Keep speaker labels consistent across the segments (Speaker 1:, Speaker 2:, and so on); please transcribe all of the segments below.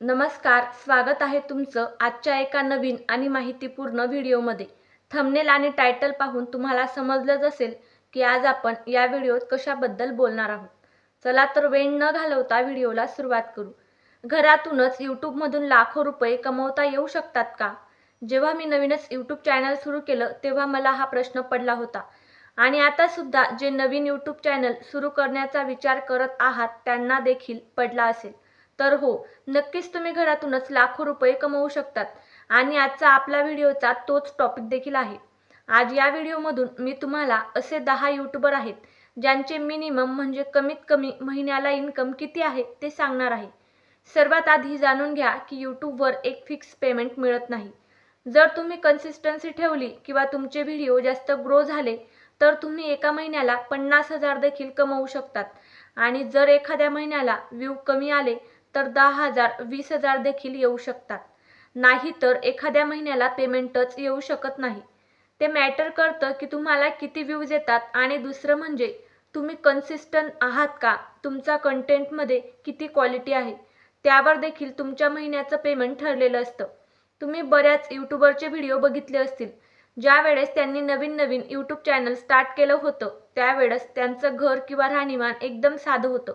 Speaker 1: नमस्कार स्वागत आहे तुमचं आजच्या एका नवीन आणि माहितीपूर्ण व्हिडिओमध्ये. थंबनेल आणि टायटल पाहून तुम्हाला समजलंच असेल की आज आपण या व्हिडिओत कशाबद्दल बोलणार आहोत. चला तर वेळ न घालवता व्हिडिओला सुरुवात करू. घरातूनच यूट्यूबमधून लाखो रुपये कमवता येऊ शकतात का? जेव्हा मी नवीनच यूट्यूब चॅनल सुरू केलं तेव्हा मला हा प्रश्न पडला होता. आणि आता सुद्धा जे नवीन यूट्यूब चॅनल सुरू करण्याचा विचार करत आहात त्यांना देखील पडला असेल. तर हो नक्कीच तुम्ही घरातूनच लाखो रुपये कमवू शकतात. आणि आजचा आपला व्हिडिओचा तोच टॉपिक देखील आहे. आज या व्हिडिओमधून मी तुम्हाला असे दहा यूट्यूबर आहेत ज्यांचे मिनिमम म्हणजे कमीत कमी महिन्याला इन्कम किती आहे ते सांगणार आहे. सर्वात आधी जाणून घ्या की यूट्यूबवर एक फिक्स पेमेंट मिळत नाही. जर तुम्ही कन्सिस्टन्सी ठेवली किंवा तुमचे व्हिडिओ जास्त ग्रो झाले तर तुम्ही एका महिन्याला पन्नास हजार देखील कमवू शकतात. आणि जर एखाद्या महिन्याला व्ह्यू कमी आले तर दहा हजार वीस हजार देखील येऊ शकतात. नाही तर एखाद्या महिन्याला पेमेंटच येऊ शकत नाही. ते मॅटर करतं की तुम्हाला किती व्ह्यूज येतात आणि दुसरं म्हणजे तुम्ही कन्सिस्टंट आहात का? तुमचा कंटेंटमध्ये किती क्वालिटी आहे? त्यावर देखील तुमच्या महिन्याचं पेमेंट ठरलेलं असतं. तुम्ही बऱ्याच यूट्यूबरचे व्हिडिओ बघितले असतील. ज्या वेळेस त्यांनी नवीन नवीन यूट्यूब चॅनल स्टार्ट केलं होतं त्यावेळेस त्यांचं घर किंवा राहणीमान एकदम साधं होतं.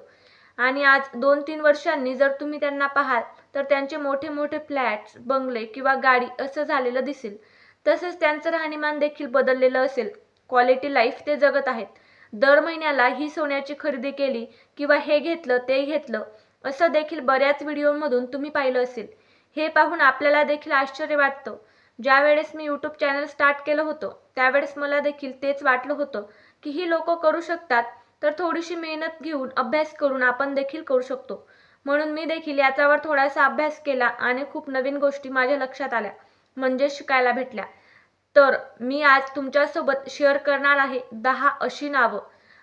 Speaker 1: आणि आज दोन तीन वर्षांनी जर तुम्ही त्यांना पाहाल तर त्यांचे मोठे मोठे फ्लॅट्स बंगले किंवा गाडी असं झालेलं दिसेल. तसंच त्यांचं राहणीमान देखील बदललेलं असेल. क्वालिटी लाईफ ते जगत आहेत. दर महिन्याला ही सोन्याची खरेदी केली किंवा हे घेतलं ते घेतलं असं देखील बऱ्याच व्हिडिओमधून तुम्ही पाहिलं असेल. हे पाहून आपल्याला देखील आश्चर्य वाटतं. ज्यावेळेस मी यूट्यूब चॅनल स्टार्ट केलं होतं त्यावेळेस मला देखील तेच वाटलं होतं की ही लोक करू शकतात तर थोडीशी मेहनत घेऊन अभ्यास करून आपण देखील करू शकतो. म्हणून मी देखील याच्यावर थोडासा अभ्यास केला आणि खूप नवीन गोष्टी माझ्या लक्षात आल्या म्हणजे शिकायला भेटल्या. तर मी आज तुमच्यासोबत शेअर करणार आहे दहा अशी नावं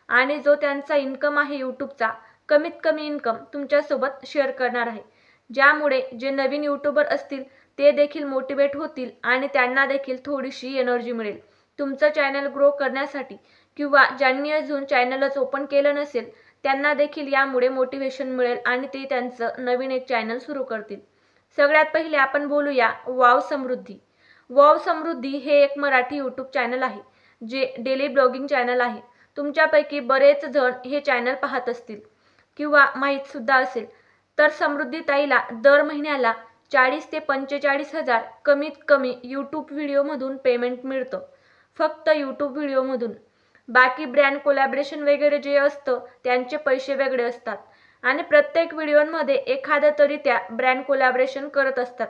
Speaker 1: आणि जो त्यांचा इन्कम आहे यूट्यूबचा कमीत कमी इन्कम तुमच्यासोबत शेअर करणार आहे. ज्यामुळे जे नवीन यूट्यूबर असतील ते देखील मोटिवेट होतील आणि त्यांना देखील थोडीशी एनर्जी मिळेल. तुमचं चॅनल ग्रो करण्यासाठी किंवा ज्यांनी अजून चॅनलच ओपन केलं नसेल त्यांना देखील यामुळे मोटिवेशन मिळेल आणि ते त्यांचं नवीन एक चॅनल सुरू करतील. सगळ्यात पहिले आपण बोलूया वाव समृद्धी. वाव समृद्धी हे एक मराठी यूट्यूब चॅनल आहे जे डेली ब्लॉगिंग चॅनल आहे. तुमच्यापैकी बरेच जण हे चॅनल पाहत असतील किंवा माहीतसुद्धा असेल तर समृद्धी ताईला दर महिन्याला चाळीस ते पंचेचाळीस हजार कमीत कमी यूट्यूब व्हिडिओमधून पेमेंट मिळतं. फक्त यूट्यूब व्हिडिओमधून बाकी ब्रँड कोलॅबरेशन वगैरे जे असतं त्यांचे पैसे वेगळे असतात. आणि प्रत्येक व्हिडिओमध्ये एखादं तरी त्या ब्रँड कोलॅबरेशन करत असतात.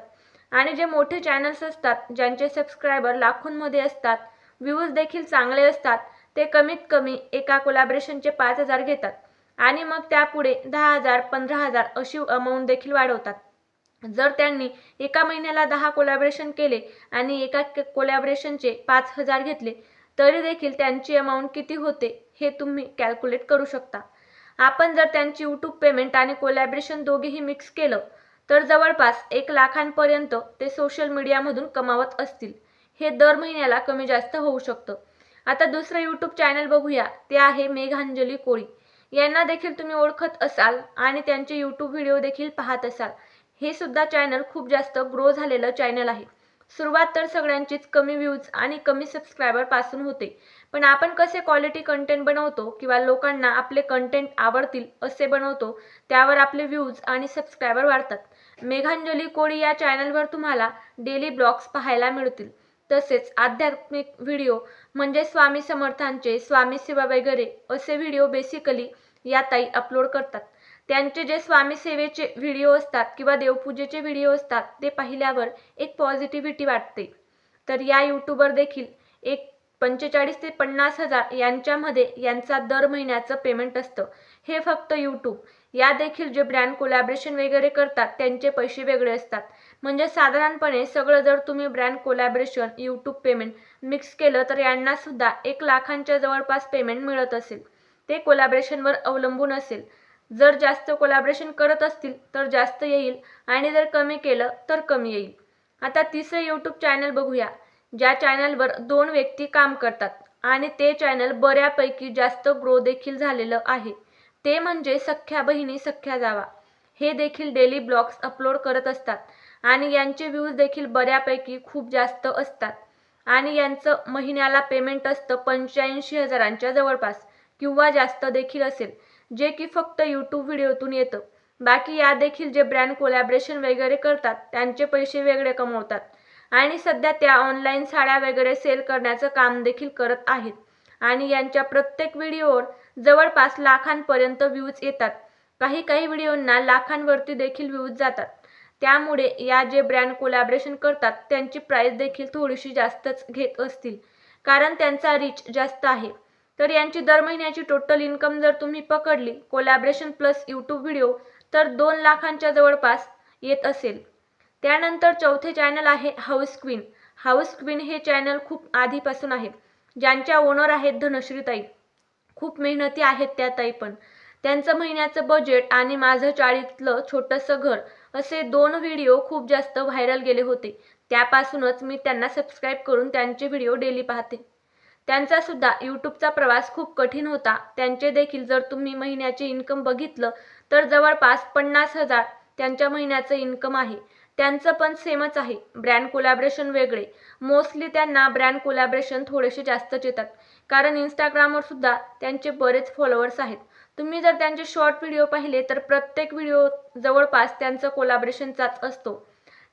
Speaker 1: आणि जे मोठे चॅनल्स असतात ज्यांचे सबस्क्रायबर लाखोंमध्ये असतात व्ह्यूज देखील चांगले असतात ते कमीत कमी एका कोलॅबरेशनचे पाच हजार घेतात. आणि मग त्यापुढे दहा हजार पंधरा हजार अशी अमाऊंट देखील वाढवतात. जर त्यांनी एका महिन्याला दहा कोलॅबरेशन केले आणि एका कोलॅबरेशनचे पाच हजार घेतले तरी देखील त्यांची अमाऊंट किती होते हे तुम्ही कॅल्क्युलेट करू शकता. आपण जर त्यांची यूट्यूब पेमेंट आणि कोलॅबरेशन दोघेही मिक्स केलं तर जवळपास एक लाखांपर्यंत ते सोशल मीडियामधून कमावत असतील. हे दर महिन्याला कमी जास्त होऊ शकतं. आता दुसरं यूट्यूब चॅनल बघूया ते आहे मेघांजली कोळी. यांना देखील तुम्ही ओळखत असाल आणि त्यांचे यूट्यूब व्हिडिओ देखील पाहत असाल. हे सुद्धा चॅनल खूप जास्त ग्रो झालेलं चॅनल आहे. सुरुवात तर सगळ्यांचीच कमी व्ह्यूज आणि कमी सबस्क्रायबरपासून होते. पण आपण कसे क्वालिटी कंटेंट बनवतो किंवा लोकांना आपले कंटेंट आवडतील असे बनवतो त्यावर आपले व्ह्यूज आणि सबस्क्रायबर वाढतात. मेघांजली कोळी या चॅनलवर तुम्हाला डेली ब्लॉग्स पाहायला मिळतील. तसेच आध्यात्मिक व्हिडिओ म्हणजे स्वामी समर्थांचे स्वामी सेवा वगैरे असे व्हिडिओ बेसिकली या ताई अपलोड करतात. त्यांचे जे स्वामीसेवेचे व्हिडिओ असतात किंवा देवपूजेचे व्हिडिओ असतात ते पाहिल्यावर एक पॉझिटिव्हिटी वाटते. तर या यूट्यूबर देखील एक पंचेचाळीस ते पन्नास हजार यांच्यामध्ये यांचा दर महिन्याचं पेमेंट असतं. हे फक्त यूट्यूब या देखील जे ब्रँड कोलॅबरेशन वगैरे करतात त्यांचे पैसे वेगळे असतात. म्हणजे साधारणपणे सगळं जर तुम्ही brand collaboration YouTube payment mix केलं तर यांना सुद्धा एक लाखांच्या जवळपास पेमेंट मिळत असेल. ते कोलॅबरेशनवर अवलंबून असेल. जर जास्त कोलॅबरेशन करत असतील तर जास्त येईल आणि जर कमी केलं तर कमी येईल. आता तिसरं यूट्यूब चॅनल बघूया. ज्या चॅनलवर दोन व्यक्ती काम करतात आणि ते चॅनल बऱ्यापैकी जास्त ग्रो देखील झालेलं आहे. ते म्हणजे सख्या बहिणी सख्या जावा. हे देखील डेली ब्लॉग्स अपलोड करत असतात आणि यांचे व्ह्यूज देखील बऱ्यापैकी खूप जास्त असतात. आणि यांचं महिन्याला पेमेंट असतं पंच्याऐंशी हजारांच्या जवळपास किंवा जास्त देखील असेल. जे की फक्त यूट्यूब व्हिडिओतून येतं. बाकी या देखील जे ब्रँड कोलॅबरेशन वगैरे करतात त्यांचे पैसे वेगळे कमवतात. आणि सध्या त्या ऑनलाईन साड्या वगैरे सेल करण्याचं काम देखील करत आहेत. आणि यांच्या प्रत्येक व्हिडिओवर जवळपास लाखांपर्यंत व्ह्यूज येतात. काही काही व्हिडिओंना लाखांवरती देखील व्ह्यूज जातात. त्यामुळे या जे ब्रँड कोलॅबरेशन करतात त्यांची प्राईस देखील थोडीशी जास्तच घेत असतील. कारण त्यांचा रीच जास्त आहे. तर यांची दर महिन्याची टोटल इन्कम जर तुम्ही पकडली कोलॅबरेशन प्लस यूट्यूब व्हिडिओ तर दोन लाखांच्या जवळपास येत असेल. त्यानंतर चौथे चॅनल आहे हाऊस क्वीन हाऊस क्वीन हे चॅनल खूप आधीपासून आहे. ज्यांच्या ओनर आहेत धनश्रीताई. खूप मेहनती आहेत त्या ताई पण. त्यांचं महिन्याचं बजेट आणि माझं चाळीतलं छोटंसं घर असे दोन व्हिडिओ खूप जास्त व्हायरल गेले होते. त्यापासूनच मी त्यांना सबस्क्राईब करून त्यांचे व्हिडिओ डेली पाहते. त्यांचा सुद्धा यूट्यूबचा प्रवास खूप कठीण होता. त्यांचे देखील जर तुम्ही महिन्याचे इन्कम बघितलं तर जवळपास पन्नास हजार त्यांच्या महिन्याचं इन्कम आहे. त्यांचं पण सेमच आहे. ब्रँड कोलॅबरेशन वेगळे. मोस्टली त्यांना ब्रँड कोलॅबरेशन थोडेसे जास्तच येतात. कारण इंस्टाग्रामवर सुद्धा त्यांचे बरेच फॉलोअर्स आहेत. तुम्ही जर त्यांचे शॉर्ट व्हिडिओ पाहिले तर प्रत्येक व्हिडिओ जवळपास त्यांचं कोलॅबरेशनचाच असतो.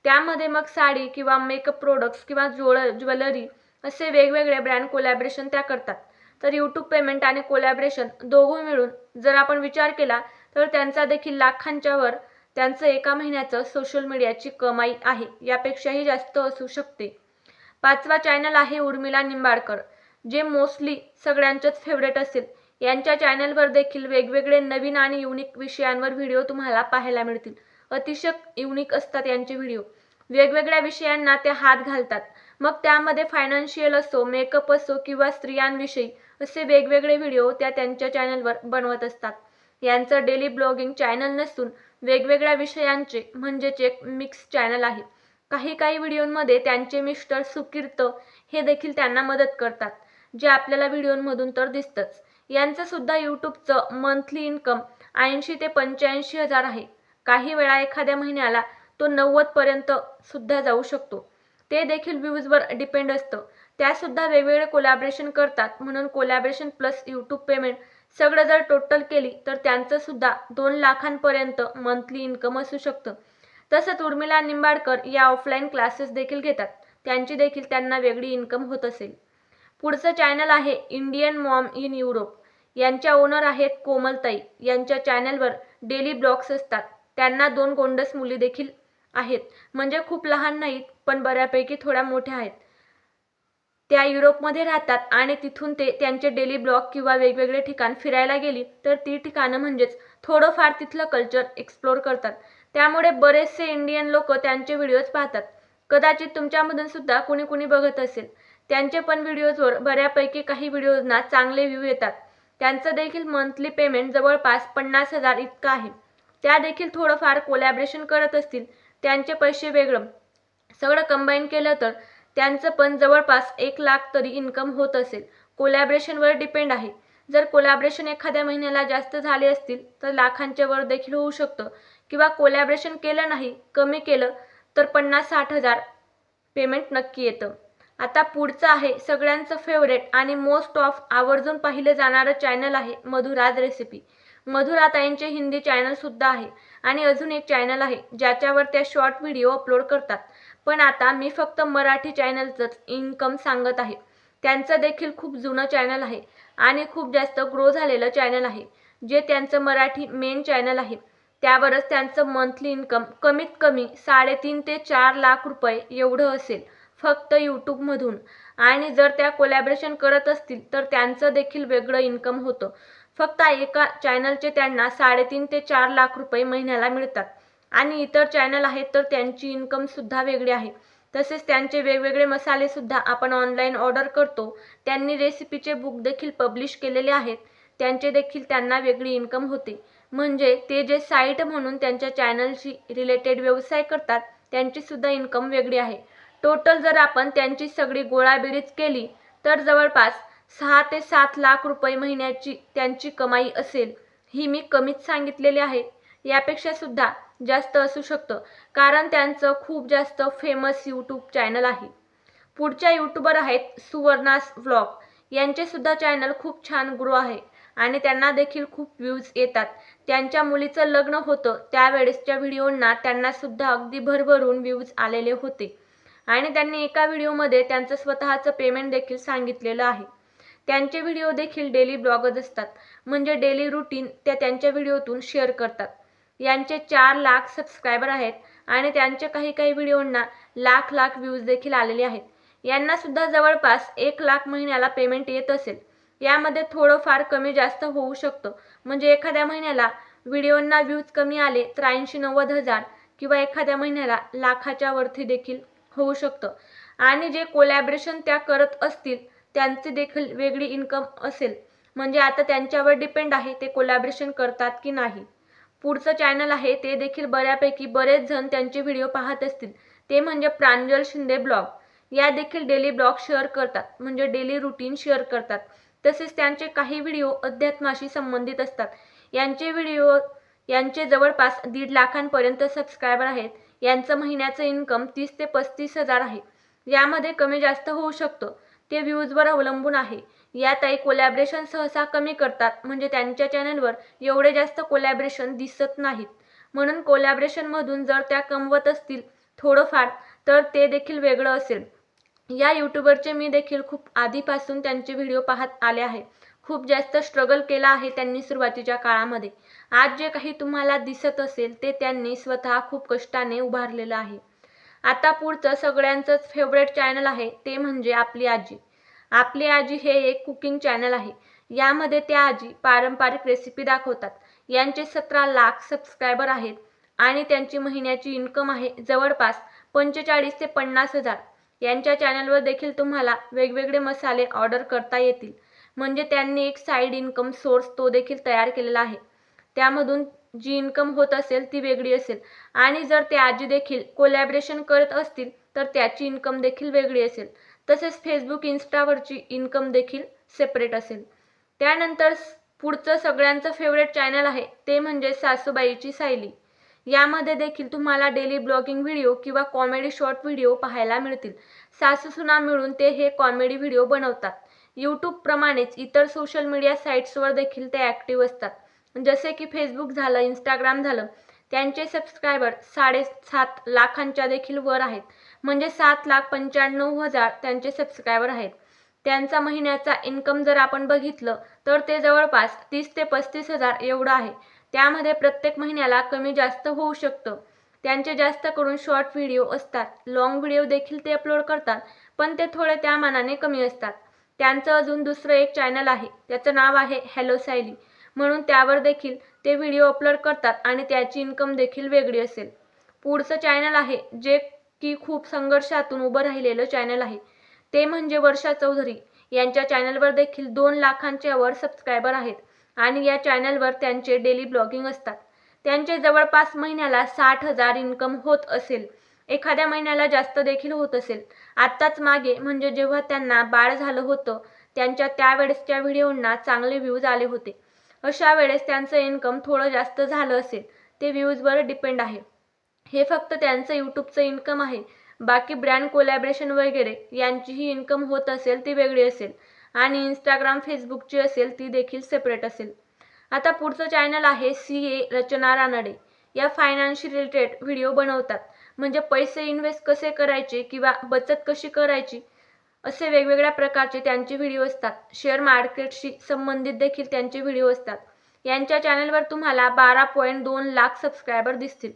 Speaker 1: त्यामध्ये मग साडी किंवा मेकअप प्रोडक्ट्स किंवा ज्वेल ज्वेलरी असे वेगवेगळे ब्रँड कोलॅबरेशन त्या करतात. तर यूट्यूब पेमेंट आणि कोलॅबरेशन दोघं मिळून जर आपण विचार केला तर त्यांचा देखील लाखांच्या वर त्यांचं एका महिन्याचं सोशल मीडियाची कमाई आहे. यापेक्षाही जास्त असू शकते. पाचवा चॅनल आहे उर्मिला निंबाळकर जे मोस्टली सगळ्यांचंच फेवरेट असेल. यांच्या चॅनलवर देखील वेगवेगळे नवीन आणि युनिक विषयांवर व्हिडिओ तुम्हाला पाहायला मिळतील. अतिशय युनिक असतात यांचे व्हिडिओ वेगवेगळ्या विषयांना ते हात घालतात. मग त्यामध्ये फायनान्शियल असो मेकअप असो किंवा स्त्रियांविषयी असे वेगवेगळे व्हिडिओ त्या त्यांच्या चॅनलवर बनवत असतात. यांचं डेली ब्लॉगिंग चॅनल नसून वेगवेगळ्या विषयांचे म्हणजेच एक मिक्स चॅनल आहे. काही काही व्हिडिओमध्ये त्यांचे मिस्टर सुकीर्त हे देखील त्यांना मदत करतात जे आपल्याला व्हिडिओमधून तर दिसतंच. यांचं सुद्धा यूट्यूबचं मंथली इन्कम ऐंशी ते पंच्याऐंशी हजार आहे. काही वेळा एखाद्या महिन्याला तो नव्वदपर्यंत सुद्धा जाऊ शकतो. ते देखील व्ह्यूजवर डिपेंड असतं. त्यासुद्धा वेगवेगळे कोलॅबरेशन करतात. म्हणून कोलॅबरेशन प्लस यूट्यूब पेमेंट सगळं जर टोटल केली तर त्यांचं सुद्धा दोन लाखांपर्यंत मंथली इन्कम असू शकतं. तसंच उर्मिला निंबाडकर या ऑफलाईन क्लासेस देखील घेतात. त्यांची देखील त्यांना वेगळी इन्कम होत असेल. पुढचं चॅनल आहे इंडियन मॉम इन युरोप यांच्या ओनर आहेत कोमलताई यांच्या चॅनलवर डेली ब्लॉग्स असतात. त्यांना दोन गोंडस मुली देखील आहेत. म्हणजे खूप लहान नाहीत पण बऱ्यापैकी थोड्या मोठ्या आहेत. त्या युरोपमध्ये राहतात आणि तिथून ते त्यांचे डेली ब्लॉग किंवा वेगवेगळे ठिकाण फिरायला गेली तर ती ठिकाणं म्हणजेच थोडंफार तिथलं कल्चर एक्सप्लोर करतात. त्यामुळे बरेचसे इंडियन लोक त्यांचे व्हिडिओज पाहतात. कदाचित तुमच्यामधून सुद्धा कुणी कुणी बघत असेल. त्यांचे पण व्हिडिओजवर बऱ्यापैकी काही व्हिडिओजना चांगले व्ह्यू येतात. त्यांचं देखील मंथली पेमेंट जवळपास पन्नास हजार इतकं आहे. त्या देखील थोडंफार कोलॅबरेशन करत असतील. त्यांचे पैसे वेगळं. सगळं कंबाईन केलं तर त्यांचं पण जवळपास एक लाख तरी इन्कम होत असेल. कोलॅबरेशनवर डिपेंड आहे. जर कोलॅबरेशन एखाद्या महिन्याला जास्त झाले असतील तर लाखांच्या वर देखील होऊ शकतं. किंवा कोलॅबरेशन केलं नाही कमी केलं तर पन्नास साठ हजार पेमेंट नक्की येतं. आता पुढचं आहे सगळ्यांचं फेवरेट आणि मोस्ट ऑफ आवर्जून पाहिलं जाणारं चॅनल आहे मधुराज रेसिपी मधुराताईंचे हिंदी चॅनलसुद्धा आहे. आणि अजून एक चॅनल आहे ज्याच्यावर त्या शॉर्ट व्हिडिओ अपलोड करतात. पण आता मी फक्त मराठी चॅनलचंच इन्कम सांगत आहे. त्यांचं देखील खूप जुनं चॅनल आहे आणि खूप जास्त ग्रो झालेलं चॅनल आहे. जे त्यांचं मराठी मेन चॅनल आहे. त्यावरच त्यांचं मंथली इन्कम कमीत कमी साडेतीन ते चार लाख रुपये एवढं असेल. फक्त यूट्यूबमधून आणि जर त्या कोलॅबरेशन करत असतील तर त्यांचं देखील वेगळं इन्कम होतं. फक्त एका चॅनलचे त्यांना साडेतीन ते चार लाख रुपये महिन्याला मिळतात. आणि इतर चॅनल आहेत तर त्यांची इन्कमसुद्धा वेगळी आहे. तसेच त्यांचे वेगवेगळे मसालेसुद्धा आपण ऑनलाईन ऑर्डर करतो. त्यांनी रेसिपीचे बुक देखील पब्लिश केलेले आहेत. त्यांचे देखील त्यांना वेगळी इन्कम होते. म्हणजे ते जे साईट म्हणून त्यांच्या चॅनलशी रिलेटेड व्यवसाय करतात त्यांचीसुद्धा इन्कम वेगळी आहे. टोटल जर आपण त्यांची सगळी गोळाबेरीज केली तर जवळपास सहा ते सात लाख रुपये महिन्याची त्यांची कमाई असेल. ही मी कमीच सांगितलेली आहे. यापेक्षा सुद्धा जास्त असू शकतं कारण त्यांचं खूप जास्त फेमस यूट्यूब चॅनल आहे. पुढच्या यूट्यूबर आहेत सुवर्णास व्लॉग यांचेसुद्धा चॅनल खूप छान ग्रो आहे आणि त्यांना देखील खूप व्ह्यूज येतात. त्यांच्या मुलीचं लग्न होतं त्यावेळेसच्या व्हिडिओंना त्यांनासुद्धा अगदी भरभरून व्ह्यूज आलेले होते. आणि त्यांनी एका व्हिडिओमध्ये त्यांचं स्वतःचं पेमेंट देखील सांगितलेलं आहे. त्यांचे व्हिडिओ देखील डेली ब्लॉगच असतात. म्हणजे डेली रुटीन त्या त्यांच्या व्हिडिओतून शेअर करतात. यांचे चार लाख सबस्क्रायबर आहेत आणि त्यांचे काही काही व्हिडिओंना लाख लाख व्ह्यूज देखील आलेले आहेत. यांना सुद्धा जवळपास एक लाख महिन्याला पेमेंट येत असेल. यामध्ये थोडंफार कमी जास्त होऊ शकतं. म्हणजे एखाद्या महिन्याला व्हिडिओंना व्ह्यूज कमी आले तर ऐंशी नव्वद हजार किंवा एखाद्या महिन्याला लाखाच्या वरती देखील होऊ शकतं. आणि जे कोलॅबरेशन त्या करत असतील त्यांची देखील वेगळी इन्कम असेल. म्हणजे आता त्यांच्यावर डिपेंड आहे ते कोलॅबरेशन करतात की नाही. पुढचं चॅनल आहे ते देखील बऱ्यापैकी बरेच जण त्यांचे व्हिडिओ पाहत असतील. ते म्हणजे प्रांजल शिंदे ब्लॉग या देखील डेली ब्लॉग शेअर करतात म्हणजे डेली रुटीन शेअर करतात. तसेच त्यांचे काही व्हिडिओ अध्यात्माशी संबंधित असतात. यांचे व्हिडिओ यांचे जवळपास दीड लाखांपर्यंत सबस्क्रायबर आहेत. यांचं महिन्याचं इन्कम तीस ते पस्तीस हजार आहे. यामध्ये कमी जास्त होऊ शकतं. ते व्ह्यूजवर अवलंबून आहे. या ताई कोलॅबरेशन सहसा कमी करतात. म्हणजे त्यांच्या चॅनलवर एवढे जास्त कोलॅबरेशन दिसत नाहीत. म्हणून कोलॅबरेशनमधून जर त्या कमवत असतील थोडंफार तर ते देखील वेगळं असेल. या यूट्यूबरचे मी देखील खूप आधीपासून त्यांचे व्हिडिओ पाहत आले आहे. खूप जास्त स्ट्रगल केला आहे त्यांनी सुरुवातीच्या काळामध्ये. आज जे काही तुम्हाला दिसत असेल ते त्यांनी स्वतः खूप कष्टाने उभारलेलं आहे. आता पुढचं सगळ्यांचंच फेवरेट चॅनल आहे ते म्हणजे आपली आजी. आपली आजी हे एक कुकिंग चॅनल आहे. यामध्ये त्या आजी पारंपरिक रेसिपी दाखवतात. यांचे सतरा लाख सबस्क्रायबर आहेत आणि त्यांची महिन्याची इन्कम आहे जवळपास पंचेचाळीस ते पन्नास हजार. यांच्या चॅनलवर देखील तुम्हाला वेगवेगळे मसाले ऑर्डर करता येतील. म्हणजे त्यांनी एक साईड इन्कम सोर्स तो देखील तयार केलेला आहे. त्यामधून जी इन्कम होत असेल ती वेगळी असेल. आणि जर ते आजी देखील कोलॅबरेशन करत असतील तर त्याची इन्कम देखील वेगळी असेल. तसेच फेसबुक इन्स्टावरची इन्कम देखील सेपरेट असेल. त्यानंतर पुढचं सगळ्यांचं फेवरेट चॅनल आहे ते म्हणजे सासूबाईची सायली. यामध्ये देखील तुम्हाला डेली ब्लॉगिंग व्हिडिओ किंवा कॉमेडी शॉर्ट व्हिडिओ पाहायला मिळतील. सासूसुना मिळून ते हे कॉमेडी व्हिडिओ बनवतात. यूट्यूबप्रमाणेच इतर सोशल मीडिया साईट्सवर देखील ते ॲक्टिव्ह असतात. जसे की फेसबुक झालं इंस्टाग्राम झालं त्यांचे सबस्क्रायबर साडेसात लाखांच्या देखील वर आहेत. म्हणजे सात लाख पंच्याण्णव हजार त्यांचे सबस्क्रायबर आहेत. त्यांचा महिन्याचा इन्कम जर आपण बघितलं तर ते जवळपास तीस ते पस्तीस हजार एवढं आहे. त्यामध्ये प्रत्येक महिन्याला कमी जास्त होऊ शकतं. त्यांचे जास्त करून शॉर्ट व्हिडिओ असतात. लॉंग व्हिडिओ देखील ते अपलोड करतात पण ते थोडे त्या मानाने कमी असतात. त्यांचं अजून दुसरं एक चॅनल आहे त्याचं नाव आहे हॅलो सायली म्हणून त्यावर देखील ते व्हिडिओ अपलोड करतात आणि त्याची इन्कम देखील वेगळी असेल. पुढचं चॅनल आहे जे की खूप संघर्षातून उभं राहिलेलं चॅनल आहे. ते म्हणजे वर्षा चौधरी. यांच्या चॅनलवर देखील दोन लाखांच्या वर सबस्क्रायबर आहेत. आणि या चॅनलवर त्यांचे डेली ब्लॉगिंग असतात. त्यांचे जवळपास महिन्याला साठ हजार इन्कम होत असेल. एखाद्या महिन्याला जास्त देखील होत असेल. आत्ताच मागे म्हणजे जेव्हा त्यांना बाळ झालं होतं त्यांच्या त्यावेळेसच्या व्हिडिओंना चांगले व्ह्यूज आले होते. अशा वेळेस त्यांचं इन्कम थोडं जास्त झालं असेल. ते व्ह्यूजवर डिपेंड आहे. हे फक्त त्यांचं यूट्यूबचं इन्कम आहे. बाकी ब्रँड कोलॅबरेशन वगैरे यांचीही इन्कम होत असेल ती वेगळी असेल. आणि इंस्टाग्राम फेसबुकची असेल ती देखील सेपरेट असेल. आता पुढचं चॅनल आहे सी ए रचना रानडे. या फायनान्शियल रिलेटेड व्हिडिओ बनवतात. म्हणजे पैसे इन्व्हेस्ट कसे करायचे किंवा बचत कशी करायची असे वेगवेगळ्या प्रकारचे त्यांचे व्हिडिओ असतात. शेअर मार्केटशी संबंधित देखील त्यांचे व्हिडिओ असतात. यांच्या चॅनलवर तुम्हाला बारा पॉईंट दोन लाख सबस्क्रायबर दिसतील.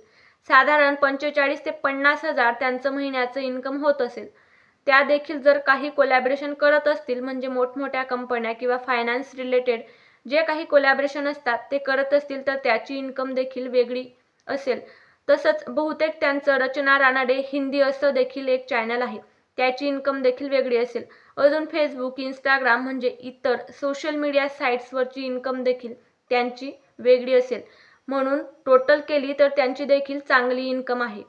Speaker 1: साधारण पंचेचाळीस ते पन्नास हजार त्यांचं महिन्याचं इन्कम होत असेल. त्या देखील जर काही कोलॅबरेशन करत असतील म्हणजे मोठमोठ्या कंपन्या किंवा फायनान्स रिलेटेड जे काही कोलॅबरेशन असतात ते करत असतील तर त्याची इन्कम देखील वेगळी असेल. तसंच बहुतेक त्यांचं रचना रानाडे हिंदी असं देखील एक चॅनल आहे. त्याची इन्कम देखील वेगळी असेल. अजून फेसबुक इंस्टाग्राम म्हणजे इतर सोशल मीडिया साईट्सवरची इन्कम देखील त्यांची वेगळी असेल. म्हणून टोटल केली तर त्यांची देखील चांगली इन्कम आहे.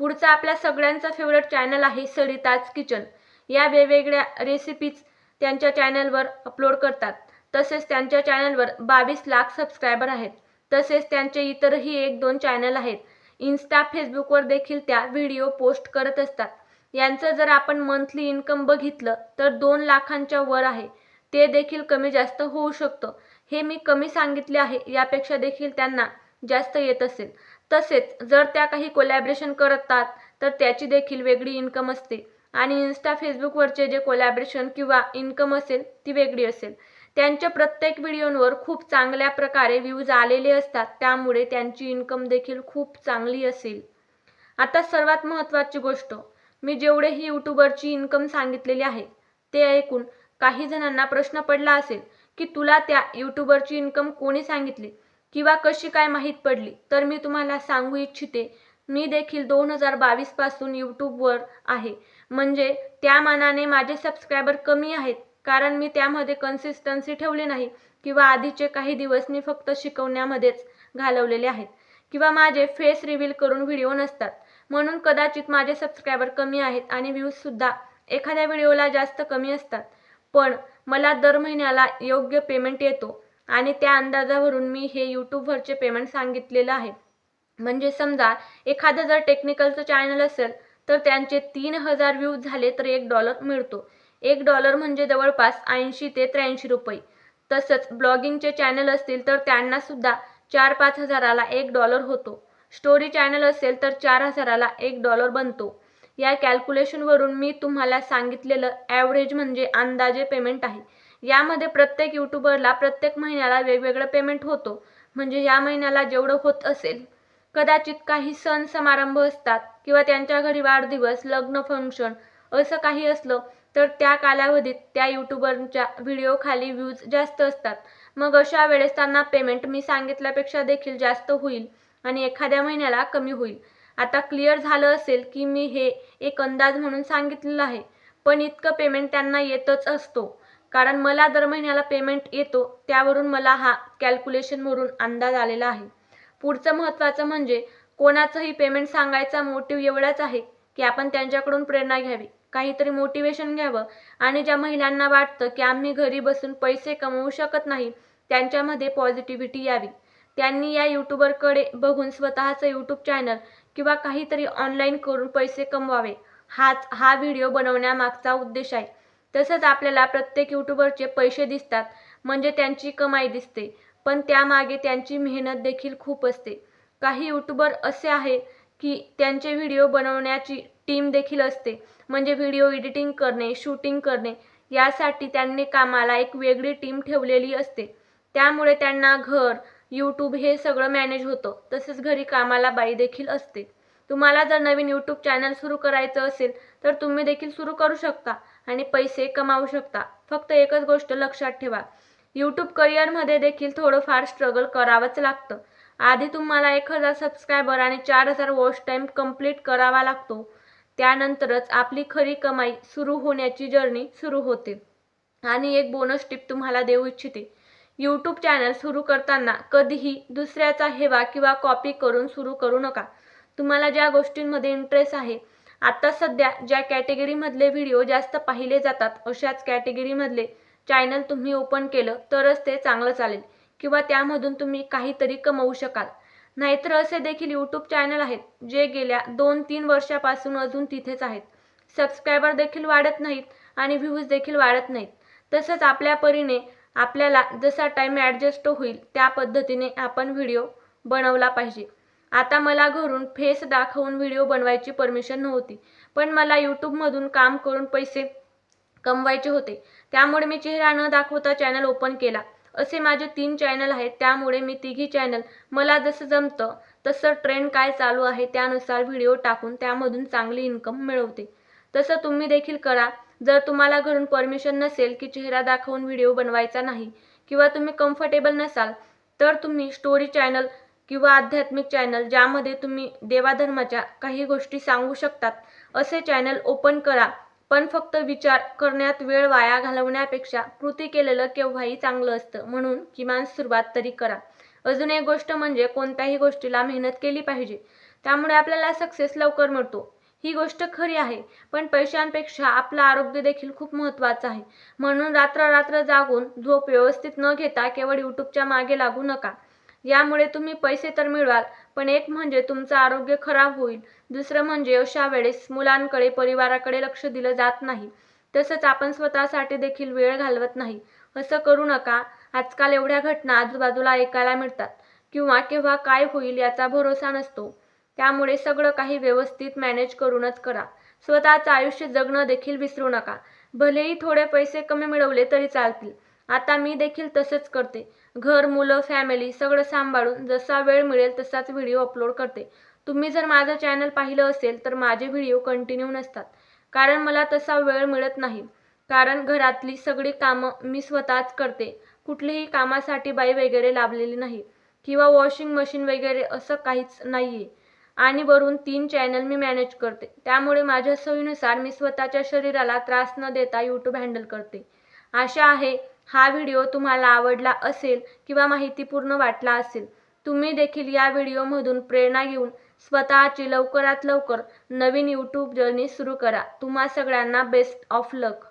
Speaker 1: पुढचा आपल्या सगळ्यांचा फेवरेट चॅनल आहे सरिताज किचन या वेगवेगळ्या रेसिपीज त्यांच्या चॅनलवर अपलोड करतात. तसेच त्यांच्या चॅनलवर बावीस लाख सबस्क्रायबर आहेत. तसेच त्यांचे इतरही एक दोन चॅनल आहेत. इन्स्टा फेसबुकवर देखील त्या व्हिडिओ पोस्ट करत असतात. यांचं जर आपण मंथली इन्कम बघितलं तर दोन लाखांच्या वर आहे. ते देखील कमी जास्त होऊ शकतं. हे मी कमी सांगितले आहे. यापेक्षा देखील त्यांना जास्त येत असेल. तसेच जर त्या काही कोलॅबरेशन करतात तर त्याची देखील वेगळी इन्कम असते. आणि इन्स्टा फेसबुकवरचे जे कोलॅबरेशन किंवा इन्कम असेल ती वेगळी असेल. त्यांच्या प्रत्येक व्हिडिओंवर खूप चांगल्या प्रकारे व्ह्यूज आलेले असतात. त्यामुळे त्यांची इन्कम देखील खूप चांगली असेल. आता सर्वात महत्त्वाची गोष्ट मी जेवढेही यूट्यूबरची इन्कम सांगितलेली आहे ते ऐकून काही जणांना प्रश्न पडला असेल की तुला त्या यूट्यूबरची इन्कम कोणी सांगितली? किंवा कशी काय माहीत पडली तर मी तुम्हाला सांगू इच्छिते मी देखील दोन हजार बावीसपासून यूट्यूबवर आहे. म्हणजे त्या मानाने माझे सबस्क्रायबर कमी आहेत कारण मी त्यामध्ये कन्सिस्टन्सी ठेवली नाही किंवा आधीचे काही दिवस मी फक्त शिकवण्यामध्येच घालवलेले आहेत किंवा माझे फेस रिव्हील करून व्हिडिओ नसतात. म्हणून कदाचित माझे सबस्क्रायबर कमी आहेत आणि व्ह्यूजसुद्धा एखाद्या व्हिडिओला जास्त कमी असतात. पण मला दर महिन्याला योग्य पेमेंट येतो. आणि त्या अंदाजावरून मी हे यूट्यूबवरचे पेमेंट सांगितलेलं आहे. म्हणजे समजा एखादं जर टेक्निकलचं चॅनल असेल तर त्यांचे तीन हजार व्ह्यूज झाले तर एक डॉलर मिळतो. एक डॉलर म्हणजे जवळपास ऐंशी ते त्र्याऐंशी रुपये. तसंच ब्लॉगिंगचे चॅनल असतील तर त्यांना सुद्धा चार पाच हजाराला एक डॉलर होतो. स्टोरी चॅनल असेल तर चार हजाराला एक डॉलर बनतो. या कॅल्क्युलेशनवरून मी तुम्हाला सांगितलेलं ॲव्हरेज म्हणजे अंदाजे पेमेंट आहे. यामध्ये प्रत्येक यूट्यूबरला प्रत्येक महिन्याला वेगवेगळं पेमेंट होतो. म्हणजे या महिन्याला जेवढं होत असेल कदाचित काही सण समारंभ असतात किंवा त्यांच्या घरी वाढदिवस लग्न फंक्शन असं काही असलं तर त्या कालावधीत त्या यूट्यूबरच्या व्हिडिओखाली व्ह्यूज जास्त असतात. मग अशा वेळेस त्यांना पेमेंट मी सांगितल्यापेक्षा देखील जास्त होईल आणि एखाद्या महिन्याला कमी होईल. आता क्लिअर झालं असेल की मी हे एक अंदाज म्हणून सांगितलेलं आहे पण इतकं पेमेंट त्यांना येतच असतो. कारण मला दर महिन्याला पेमेंट येतो त्यावरून मला हा कॅल्क्युलेशनवरून अंदाज आलेला आहे. पुढचं महत्त्वाचं म्हणजे कोणाचंही पेमेंट सांगायचा मोटिव एवढाच आहे की आपण त्यांच्याकडून प्रेरणा घ्यावी. काहीतरी मोटिवेशन घ्यावं आणि ज्या महिलांना वाटतं की आम्ही घरी बसून पैसे कमवू शकत नाही त्यांच्यामध्ये पॉझिटिव्हिटी यावी. त्यांनी या यूट्यूबरकडे बघून स्वतःचं यूट्यूब चॅनल किंवा काहीतरी ऑनलाईन करून पैसे कमवावे. हाच हा व्हिडिओ बनवण्यामागचा उद्देश आहे. तसंच आपल्याला प्रत्येक यूट्यूबरचे पैसे दिसतात म्हणजे त्यांची कमाई दिसते. पण त्यामागे त्यांची मेहनत देखील खूप असते. काही यूट्यूबर असे आहे की त्यांचे व्हिडिओ बनवण्याची टीम देखील असते. म्हणजे व्हिडिओ एडिटिंग करणे शूटिंग करणे यासाठी त्यांनी कामाला एक वेगळी टीम ठेवलेली असते. त्यामुळे त्यांना घर यूट्यूब हे सगळं मॅनेज होतं. तसेच घरी कामाला बाई देखील असते. तुम्हाला जर नवीन यूट्यूब चॅनल सुरू करायचं असेल तर तुम्ही देखील सुरू करू शकता. आणि पैसे कमावू शकता. फक्त एकच गोष्ट लक्षात ठेवा. यूट्यूब करिअरमध्ये देखील थोडंफार स्ट्रगल करावंच लागतं. आधी तुम्हाला एक हजार सबस्क्रायबर आणि चार हजार वॉच टाईम कंप्लीट करावा लागतो. त्यानंतरच आपली खरी कमाई सुरू होण्याची जर्नी सुरू होते. आणि एक बोनस टिप तुम्हाला देऊ इच्छिते. यूट्यूब चॅनल सुरू करताना कधीही दुसऱ्याचा हेवा किंवा कॉपी करून सुरू करू नका. तुम्हाला ज्या गोष्टींमध्ये इंटरेस्ट आहे आता सध्या ज्या कॅटेगरीमधले व्हिडिओ जास्त पाहिले जातात अशाच कॅटेगरीमधले चॅनल तुम्ही ओपन केलं तरच ते चांगलं चालेल. किंवा त्यामधून तुम्ही काहीतरी कमवू शकाल. नाहीतर असे देखील यूट्यूब चॅनल आहेत जे गेल्या दोन तीन वर्षापासून अजून तिथेच आहेत. सबस्क्रायबर देखील वाढत नाहीत आणि व्ह्यूज देखील वाढत नाहीत. तसंच आपल्या परीने आपल्याला जसा टाईम ॲडजस्ट होईल त्या पद्धतीने आपण व्हिडिओ बनवला पाहिजे. आता मला घरून फेस दाखवून व्हिडिओ बनवायची परमिशन नव्हती पण मला यूट्यूबमधून काम करून पैसे कमवायचे होते. त्यामुळे मी चेहरा न दाखवता चॅनल ओपन केला. असे माझे तीन चॅनल आहेत त्यामुळे मी तिघी चॅनल. मला जसं जमतं तसं ट्रेंड काय चालू आहे त्यानुसार व्हिडिओ टाकून त्यामधून चांगली इन्कम मिळवते. तसं तुम्ही देखील करा. जर तुम्हाला घरून परमिशन नसेल की चेहरा दाखवून व्हिडिओ बनवायचा नाही किंवा तुम्ही कम्फर्टेबल नसाल तर तुम्ही स्टोरी चॅनल किंवा आध्यात्मिक चॅनल ज्यामध्ये तुम्ही देवाधर्माच्या काही गोष्टी सांगू शकतात असे चॅनल ओपन करा. पण फक्त विचार करण्यात वेळ वाया घालवण्यापेक्षा कृती केलेलं केव्हाही चांगलं असतं म्हणून किमान सुरुवात तरी करा. अजून एक गोष्ट म्हणजे कोणत्याही गोष्टीला मेहनत केली पाहिजे. त्यामुळे आपल्याला सक्सेस लवकर मिळतो. ही गोष्ट खरी आहे पण पैशांपेक्षा आपलं आरोग्य देखील खूप महत्त्वाचं आहे. म्हणून रात्र रात्र जागून झोप व्यवस्थित न घेता केवळ यूट्यूबच्या मागे लागू नका. यामुळे तुम्ही पैसे तर मिळवाल पण एक म्हणजे तुमचं आरोग्य खराब होईल. दुसरं म्हणजे अशा वेळेस मुलांकडे परिवाराकडे लक्ष दिलं जात नाही. तसंच आपण स्वतःसाठी देखील वेळ घालवत नाही. असं करू नका. आजकाल एवढ्या घटना आजूबाजूला ऐकायला मिळतात. किंवा केव्हा काय होईल याचा भरोसा नसतो. त्यामुळे सगळं काही व्यवस्थित मॅनेज करूनच करा. स्वतःचं आयुष्य जगणं देखील विसरू नका. भलेही थोडे पैसे कमी मिळवले तरी चालतील. आता मी देखील तसंच करते. घर मुलं फॅमिली सगळं सांभाळून जसा वेळ मिळेल तसाच व्हिडिओ अपलोड करते. तुम्ही जर माझं चॅनल पाहिलं असेल तर माझे व्हिडिओ कंटिन्यू नसतात. कारण मला तसा वेळ मिळत नाही. कारण घरातली सगळी कामं मी स्वतःच करते. कुठलीही कामासाठी बाई वगैरे लाभलेली नाही. किंवा वॉशिंग मशीन वगैरे असं काहीच नाही आहे आणि वरून तीन चॅनल मी मॅनेज करते. त्यामुळे माझ्या सोयीनुसार मी स्वतःच्या शरीराला त्रास न देता यूट्यूब हँडल करते. आशा आहे हा व्हिडिओ तुम्हाला आवडला असेल किंवा माहितीपूर्ण वाटला असेल तुम्ही देखील या व्हिडिओमधून प्रेरणा घेऊन स्वतःची लवकरात लवकर नवीन यूट्यूब जर्नी सुरू करा. तुम्हा सगळ्यांना बेस्ट ऑफ लक